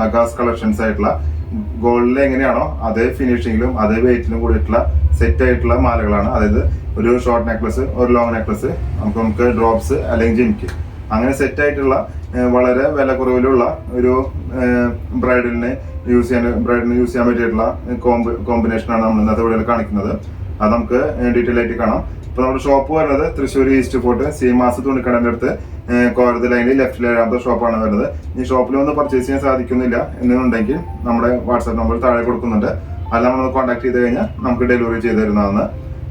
നഗാസ് collections ആയിട്ടുള്ള ഗോൾഡിൽ എങ്ങനെയാണോ അതേ ഫിനിഷിങ്ങിലും അതേ വെയിറ്റിലും കൂടിയിട്ടുള്ള സെറ്റ് ആയിട്ടുള്ള മാലകളാണ്. അതായത് ഒരു ഷോർട്ട് നെക്ലസ് ഒരു ലോങ് നെക്ലസ് നമുക്ക് നമുക്ക് ഡ്രോപ്സ് അല്ലെങ്കിൽ ജിമിക്ക് അങ്ങനെ സെറ്റ് ആയിട്ടുള്ള വളരെ വില കുറവിലുള്ള ഒരു ബ്രൈഡലിന് യൂസ് ചെയ്യാൻ ബ്രൈഡിന് യൂസ് ചെയ്യാൻ പറ്റിയിട്ടുള്ള കോമ്പ് കോമ്പിനേഷനാണ് നമ്മൾ ഇന്നത്തെ വീഡിയോയിൽ കാണിക്കുന്നത്. അത് നമുക്ക് ഡീറ്റെയിൽ ആയിട്ട് കാണാം. ഇപ്പൊ നമ്മുടെ ഷോപ്പ് വരുന്നത് തൃശ്ശൂർ ഈസ്റ്റ് ഫോർട്ട് സീമാസ് തുണിക്കടന്റെ അടുത്ത് കോരത് ലൈനിൽ ലെഫ്റ്റിൽ ഏഴാമത്തെ ഷോപ്പാണ് വരുന്നത്. ഈ ഷോപ്പിൽ വന്ന് പർച്ചേസ് ചെയ്യാൻ സാധിക്കുന്നില്ല എന്നുണ്ടെങ്കിൽ നമ്മുടെ വാട്സാപ്പ് നമ്പർ താഴെ കൊടുക്കുന്നുണ്ട്. അല്ല നമ്മൾ കോൺടാക്ട് ചെയ്ത് കഴിഞ്ഞാൽ നമുക്ക് ഡെലിവറി ചെയ്ത് തരുന്നതാണ്.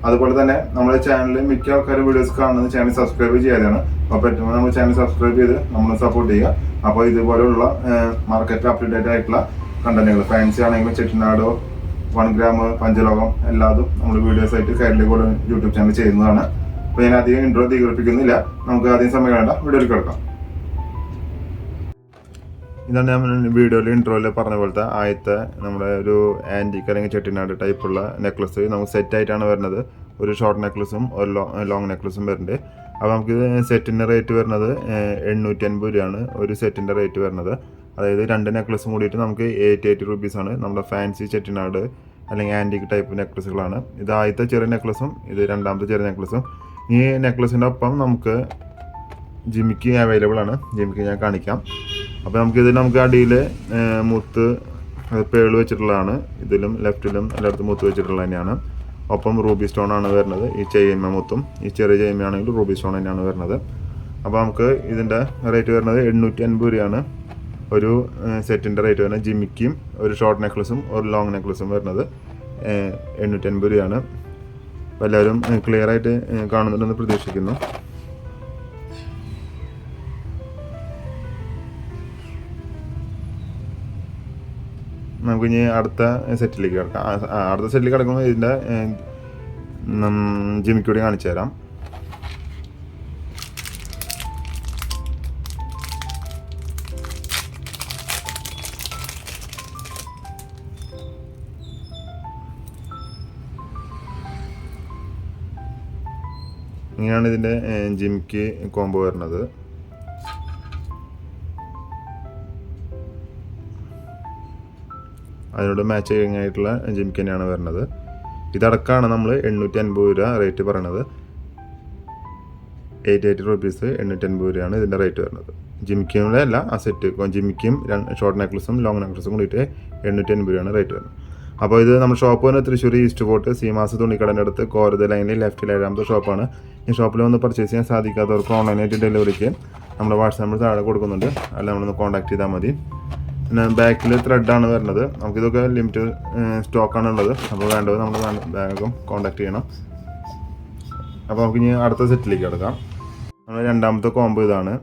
അതുപോലെ തന്നെ നമ്മുടെ ചാനലിൽ മിക്ക ആൾക്കാരും വീഡിയോസ് കാണുന്നത് ചാനൽ സബ്സ്ക്രൈബ് ചെയ്യാതെയാണ് അപ്പോൾ പറ്റുമ്പോൾ നമ്മൾ ചാനൽ സബ്സ്ക്രൈബ് ചെയ്ത് നമ്മൾ സപ്പോർട്ട് ചെയ്യുക. അപ്പോൾ ഇതുപോലുള്ള മാർക്കറ്റ് അപ്ഡേറ്റ് ആയിട്ടുള്ള കണ്ടന്റുകൾ ഫാൻസി ആണെങ്കിലും ചെട്ടിനാടോ വൺ ഗ്രാം പഞ്ചലോകം എല്ലാതും നമ്മൾ വീഡിയോസ് ആയിട്ട് കയറിലെ കൂടെ യൂട്യൂബ് ചാനൽ ചെയ്യുന്നതാണ്. അപ്പോൾ ഞാൻ അധികം ഇൻട്രോ ദീകരിപ്പിക്കുന്നില്ല നമുക്ക് ആദ്യം സമയം വേണ്ട. വീഡിയോയിൽ കിടക്കാം. ഇതാണ് ഞാൻ വീഡിയോയിൽ ഇൻട്രോയിൽ പറഞ്ഞ പോലത്തെ ആദ്യത്തെ നമ്മുടെ ഒരു ആന്റിക്ക് അല്ലെങ്കിൽ ചെട്ടിനാട് ടൈപ്പുള്ള നെക്ലസ് നമുക്ക് സെറ്റ് ആയിട്ടാണ് വരുന്നത്. ഒരു ഷോർട്ട് നെക്ലസും ഒരു ലോങ് നെക്ലസും വരുന്നുണ്ട്. അപ്പോൾ നമുക്ക് സെറ്റിന്റെ റേറ്റ് വരുന്നത് എണ്ണൂറ്റി അൻപത് രൂപയാണ് ഒരു സെറ്റിന്റെ റേറ്റ് വരുന്നത്. അതായത് രണ്ട് നെക്ലസ് കൂടിയിട്ട് നമുക്ക് എയ്റ്റി എയ്റ്റി റുപ്പീസാണ് നമ്മുടെ ഫാൻസി ചെട്ടിനാട് അല്ലെങ്കിൽ ആന്റിക് ടൈപ്പ് നെക്ലസ്സുകളാണ് ഇത് ആദ്യത്തെ ചെറിയ നെക്ലസും ഇത് രണ്ടാമത്തെ ചെറിയ നെക്ലസും ഈ നെക്ലസിന്റെ ഒപ്പം നമുക്ക് ജിമിക്ക് അവൈലബിൾ ആണ്. ജിമിക്ക് ഞാൻ കാണിക്കാം. അപ്പോൾ നമുക്ക് ഇതിൽ നമുക്ക് അടിയിൽ മുത്ത് പേൾ വെച്ചിട്ടുള്ളതാണ്. ഇതിലും ലെഫ്റ്റിലും എല്ലായിടത്തും മുത്ത് വെച്ചിട്ടുള്ളത് തന്നെയാണ്. ഒപ്പം റൂബി സ്റ്റോൺ ആണ് വരുന്നത്. ഈ ചെയ്യമ്മ മുത്തും ഈ ചെറിയ ചെയ്യമ്മ ആണെങ്കിൽ റൂബി സ്റ്റോൺ തന്നെയാണ് വരുന്നത്. അപ്പോൾ നമുക്ക് ഇതിന്റെ റേറ്റ് വരുന്നത് എണ്ണൂറ്റി അൻപത് രൂപയാണ്. ഒരു സെറ്റിന്റെ റേറ്റ് വരുന്നത് ജിമിക്കും ഒരു ഷോർട്ട് നെക്ലസും ഒരു ലോങ് നെക്ലസും വരുന്നത് എണ്ണൂറ്റൻപത് രൂപയാണ്. എല്ലാവരും ക്ലിയർ ആയിട്ട് കാണുന്നുണ്ടെന്ന് പ്രതീക്ഷിക്കുന്നു. നമുക്ക് ഇനി അടുത്ത സെറ്റിലേക്ക് കിടക്കാം. അടുത്ത സെറ്റിലേക്ക് കിടക്കുമ്പോൾ ഇതിന്റെ ജിമിക്കൂടി കാണിച്ചു തരാം. ഇങ്ങനെയാണ് ഇതിന്റെ ജിംക്ക് കോംബോ വരുന്നത്. അതിനോട് മാച്ച് കഴിഞ്ഞായിട്ടുള്ള ജിംക്ക് തന്നെയാണ് വരുന്നത്. ഇതടക്കമാണ് നമ്മൾ എണ്ണൂറ്റി അൻപത് രൂപ റേറ്റ് പറയണത്. എയ്റ്റ് എയ്റ്റി റുപ്പീസ് എണ്ണൂറ്റി അൻപത് രൂപയാണ് ഇതിന്റെ റേറ്റ് വരുന്നത്. ജിമിക്കിയുടെ അല്ല ആ സെറ്റ് ജിമിക്കും ഷോർട്ട് നെക്ലസും ലോങ് നെക്ലസും കൂടിയിട്ട് എണ്ണൂറ്റി അൻപത് രൂപയാണ് റേറ്റ് വരുന്നത്. അപ്പോൾ ഇത് നമ്മുടെ ഷോപ്പ് വന്ന് തൃശ്ശൂർ ഈസ്റ്റ് ഫോർട്ട് സീമാസ് തുണിക്കടന്റെ അടുത്ത് കോരത് ലൈനിൽ ലെഫ്റ്റിൽ ഏഴാമത്തെ ഷോപ്പാണ് ഈ ഷോപ്പിൽ വന്ന് പർച്ചേസ് ചെയ്യാൻ സാധിക്കാത്തവർക്ക് ഓൺലൈനായിട്ട് ഡെലിവറിക്ക് നമ്മൾ വാട്സാപ്പ് നമ്പർ താഴെ കൊടുക്കുന്നുണ്ട്. അല്ല നമ്മളൊന്ന് കോൺടാക്ട് ചെയ്താൽ മതി. പിന്നെ ബാക്കിൽ ത്രെഡാണ് വരുന്നത്. നമുക്കിതൊക്കെ ലിമിറ്റഡ് സ്റ്റോക്കാണ് ഉള്ളത്. അപ്പോൾ വേണ്ടത് നമ്മൾ ബാങ്കും കോൺടാക്ട് ചെയ്യണം. അപ്പോൾ നമുക്ക് ഇനി അടുത്ത സെറ്റിലേക്ക് കിടക്കാം. നമ്മൾ രണ്ടാമത്തെ കോംബോ ഇതാണ്.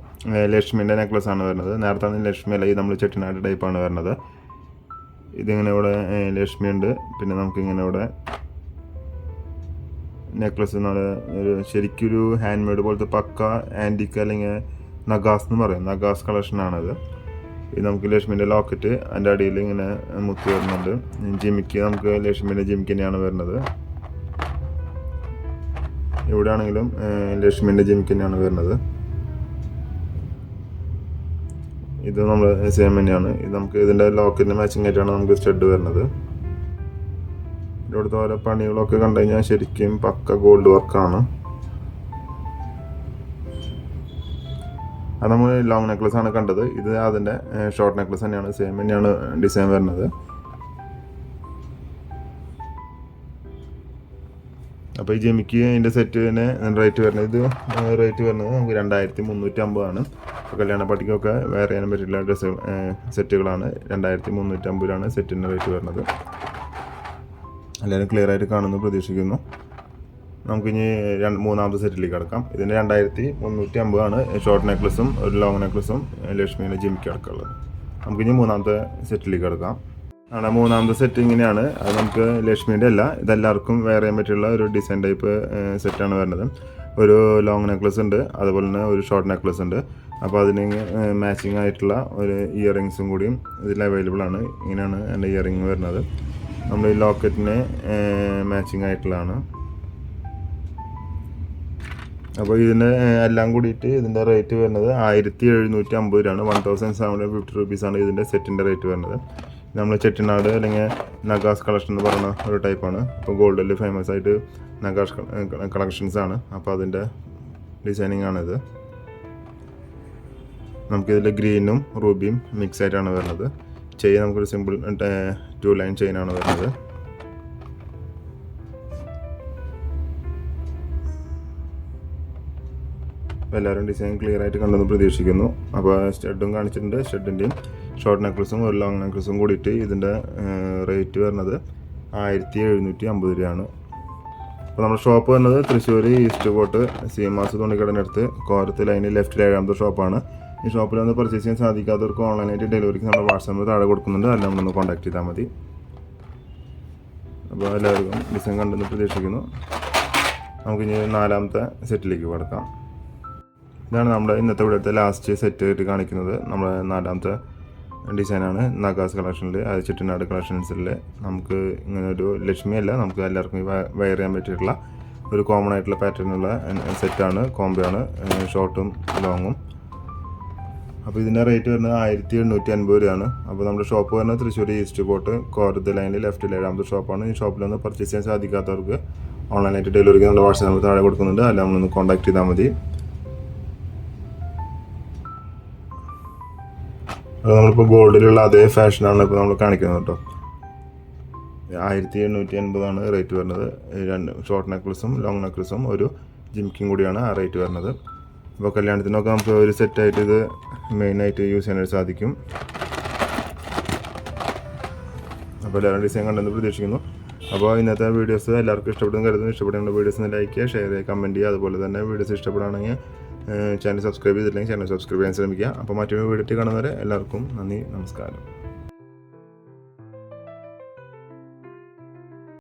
ലക്ഷ്മിന്റെ നെക്ലസ് ആണ് വരുന്നത്. നേരത്തെ ലക്ഷ്മി അല്ല നമ്മൾ ചെട്ടിനാട് ടൈപ്പാണ് വരുന്നത്. ഇതിങ്ങനെ ഇവിടെ ലക്ഷ്മി ഉണ്ട്. പിന്നെ നമുക്കിങ്ങനെ ഇവിടെ നെക്ലസ് എന്നാൽ ഒരു ശരിക്കൊരു ഹാൻഡ് മെയ്ഡ് പോലത്തെ പക്ക ആന്റിക്ക് അല്ലെങ്കിൽ നഗാസ് എന്ന് പറയും. നഗാസ് കളക്ഷനാണത് ഇത് നമുക്ക് ലക്ഷ്മിന്റെ ലോക്കറ്റ് അതിന്റെ അടിയിൽ ഇങ്ങനെ മുത്തി വരുന്നുണ്ട്. ജിമിക്ക് നമുക്ക് ലക്ഷ്മിന്റെ ജിമിക്ക് തന്നെയാണ് വരുന്നത്. ഇവിടെ ആണെങ്കിലും ലക്ഷ്മിന്റെ ജിമിക്ക് തന്നെയാണ് വരുന്നത്. ഇത് നമ്മൾ സെയിം തന്നെയാണ് ഇത് നമുക്ക് ഇതിന്റെ ലോക്കറ്റിന് മാച്ചിങ് ആയിട്ടാണ് നമുക്ക് സ്റ്റഡ് വരുന്നത്. ഇവിടുത്തെ ഓരോ പണികളൊക്കെ കണ്ടു കഴിഞ്ഞാൽ ശരിക്കും പക്ക ഗോൾഡ് വർക്കാണ് അത് നമ്മൾ ലോങ് നെക്ലസ് ആണ് കണ്ടത്. ഇത് അതിന്റെ ഷോർട്ട് നെക്ലസ് തന്നെയാണ്. സെയിം തന്നെയാണ് ഡിസൈൻ വരുന്നത്. അപ്പോൾ ഈ ജെമിക്ക് അതിന്റെ സെറ്റിന് റേറ്റ് വരുന്നത് ഇത് റേറ്റ് വരുന്നത് നമുക്ക് രണ്ടായിരത്തി മുന്നൂറ്റി അമ്പതാണ്. കല്യാണ പാർട്ടിക്കൊക്കെ വേറെ ചെയ്യാൻ പറ്റില്ല ഡ്രസ്സ് സെറ്റുകളാണ്. രണ്ടായിരത്തി മുന്നൂറ്റമ്പതിലാണ് സെറ്റിന്റെ റേറ്റ് വരുന്നത്. എല്ലാവരും ക്ലിയർ ആയിട്ട് കാണുന്നു പ്രതീക്ഷിക്കുന്നു. നമുക്കിനി രണ്ട് മൂന്നാമത്തെ സെറ്റിലേക്ക് കിടക്കാം. ഇതിന് രണ്ടായിരത്തി മുന്നൂറ്റി അമ്പതാണ് ഷോർട്ട് നെക്ലസും ഒരു ലോങ് നെക്ലസും ലക്ഷ്മിയുടെ ജിമിക്ക് അടക്കമുള്ളത് നമുക്കിനി മൂന്നാമത്തെ സെറ്റിലേക്ക് കിടക്കാം. ആണ് മൂന്നാമത്തെ സെറ്റ് ഇങ്ങനെയാണ്. അത് നമുക്ക് ലക്ഷ്മിയുടെ അല്ല ഇതെല്ലാവർക്കും വേറെ ചെയ്യാൻ പറ്റിയുള്ള ഒരു ഡിസൈൻ ടൈപ്പ് സെറ്റാണ് വരുന്നത്. ഒരു ലോങ് നെക്ലസ് ഉണ്ട് അതുപോലെ തന്നെ ഒരു ഷോർട്ട് നെക്ലസ് ഉണ്ട്. അപ്പോൾ അതിന് മാച്ചിങ് ആയിട്ടുള്ള ഒരു ഇയറിങ്സും കൂടിയും ഇതിൽ അവൈലബിൾ ആണ്. ഇങ്ങനെയാണ് എന്റെ ഇയറിങ് വരുന്നത്. നമ്മൾ ഈ ലോക്കറ്റിന് മാച്ചിങ് ആയിട്ടുള്ളതാണ്. അപ്പോൾ ഇതിന് എല്ലാം കൂടിയിട്ട് ഇതിന്റെ റേറ്റ് വരുന്നത് ആയിരത്തി എഴുന്നൂറ്റി അമ്പത് രൂപയാണ് one thousand seven hundred fifty റുപ്പീസാണ് ഇതിന്റെ സെറ്റിന്റെ റേറ്റ് വരുന്നത്. നമ്മൾ ചെട്ടിനാട് അല്ലെങ്കിൽ നഗാസ് കളക്ഷൻ എന്ന് പറയുന്ന ഒരു ടൈപ്പാണ് ഇപ്പോൾ ഗോൾഡിൽ ഫേമസ് ആയിട്ട് നഗാസ് കളക്ഷൻസ് ആണ്. അപ്പോൾ അതിന്റെ ഡിസൈനിങ് ആണിത്. നമുക്കിതിൽ ഗ്രീനും റൂബിയും മിക്സ് ആയിട്ടാണ് വരുന്നത്. ചെയിൻ നമുക്കൊരു സിമ്പിൾ ടു ലൈൻ ചെയിനാണ് വരുന്നത്. എല്ലാവരും ഡിസൈൻ ക്ലിയർ ആയിട്ട് കണ്ടെന്ന് പ്രതീക്ഷിക്കുന്നു. അപ്പോൾ സ്റ്റഡും കാണിച്ചിട്ടുണ്ട്. സ്റ്റഡിന്റെയും ഷോർട്ട് നെക്ലസും ഒരു ലോങ് നെക്ലസും കൂടിയിട്ട് ഇതിന്റെ റേറ്റ് വരുന്നത് ആയിരത്തി എഴുന്നൂറ്റി അമ്പത് രൂപയാണ്. അപ്പോൾ നമ്മുടെ ഷോപ്പ് വരുന്നത് തൃശ്ശൂർ ഈസ്റ്റ് കോട്ട് സീമാസ് തുണിക്കടനടുത്ത് കോരത്ത് ലൈനിൽ ലെഫ്റ്റിൽ ഏഴാമത്തെ ഷോപ്പാണ് ഈ ഷോപ്പിൽ വന്ന് പർച്ചേസ് ചെയ്യാൻ സാധിക്കാത്തവർക്ക് ഓൺലൈനായിട്ട് ഡെലിവറിക്ക് നമ്മുടെ വാട്സാപ്പിൽ താഴെ കൊടുക്കുന്നുണ്ട്. അല്ല നമ്മളൊന്ന് കോൺടാക്ട് ചെയ്താൽ മതി. അപ്പോൾ എല്ലാവർക്കും ഡിസൈൻ കണ്ടെന്ന് പ്രതീക്ഷിക്കുന്നു. നമുക്ക് ഇനി നാലാമത്തെ സെറ്റിലേക്ക് കിടക്കാം. ഇതാണ് നമ്മുടെ ഇന്നത്തെ ഇവിടുത്തെ ലാസ്റ്റ് സെറ്റ് ആയിട്ട് കാണിക്കുന്നത്. നമ്മുടെ നാലാമത്തെ ഡിസൈനാണ് നാഗാസ് കളക്ഷനിൽ അത് ചെട്ടിനാട് കളക്ഷൻസിൽ നമുക്ക് ഇങ്ങനെ ഒരു ലക്ഷ്മി അല്ല നമുക്ക് എല്ലാവർക്കും വെയർ ചെയ്യാൻ പറ്റിയിട്ടുള്ള ഒരു കോമൺ ആയിട്ടുള്ള പാറ്റേണുള്ള സെറ്റാണ് കോംബോയാണ് ഷോർട്ടും ലോങ്ങും അപ്പോൾ ഇതിന്റെ റേറ്റ് വരുന്നത് ആയിരത്തി എണ്ണൂറ്റി അൻപത് രൂപയാണ്. അപ്പോൾ നമ്മുടെ ഷോപ്പ് വരുന്നത് തൃശ്ശൂർ ഈസ്റ്റ് കോട്ട് കോരത്ത് ലൈനിൽ ലെഫ്റ്റിൽ ഏഴാമത്തെ ഷോപ്പാണ് ഈ ഷോപ്പിൽ ഒന്ന് പർച്ചേസ് ചെയ്യാൻ സാധിക്കാത്തവർക്ക് ഓൺലൈനായിട്ട് ഡെലിവറിക്ക് നമ്മുടെ വാട്സാപ്പ് നമ്പർ താഴെ കൊടുക്കുന്നുണ്ട്. അല്ല നമ്മളൊന്ന് കോൺടാക്ട് ചെയ്താൽ മതി. അപ്പോൾ നമ്മളിപ്പോൾ ഗോൾഡിലുള്ള അതേ ഫാഷനാണ് ഇപ്പോൾ നമ്മൾ കാണിക്കുന്നത് കേട്ടോ. ആയിരത്തി എണ്ണൂറ്റി അൻപതാണ് റേറ്റ് വരുന്നത് രണ്ട് ഷോർട്ട് നെക്ലസും ലോങ് നെക്ലസും ഒരു ജിംക്കും കൂടിയാണ് ആ റേറ്റ് വരുന്നത്. അപ്പോൾ കല്യാണത്തിനൊക്കെ നമുക്ക് ഒരു സെറ്റായിട്ട് ഇത് മെയിനായിട്ട് യൂസ് ചെയ്യാനായിട്ട് സാധിക്കും. അപ്പോൾ എല്ലാവരും ഡിസൈൻ കണ്ടെന്ന് പ്രതീക്ഷിക്കുന്നു. അപ്പോൾ ഇന്നത്തെ വീഡിയോസ് എല്ലാവർക്കും ഇഷ്ടപ്പെടുന്ന കരുതുന്നു. ഇഷ്ടപ്പെടുന്ന വീഡിയോസ് ലൈക്ക് ചെയ്യുക ഷെയർ ചെയ്യുക കമന്റ് ചെയ്യുക. അതുപോലെ തന്നെ വീഡിയോസ് ഇഷ്ടപ്പെടുകയാണെങ്കിൽ ചാനൽ സബ്സ്ക്രൈബ് ചെയ്തില്ലെങ്കിൽ ചാനൽ സബ്സ്ക്രൈബ് ചെയ്യാൻ ശ്രമിക്കുക. അപ്പോൾ മറ്റൊരു വീഡിയോ കാണുന്നവരെ എല്ലാവർക്കും നന്ദി നമസ്കാരം.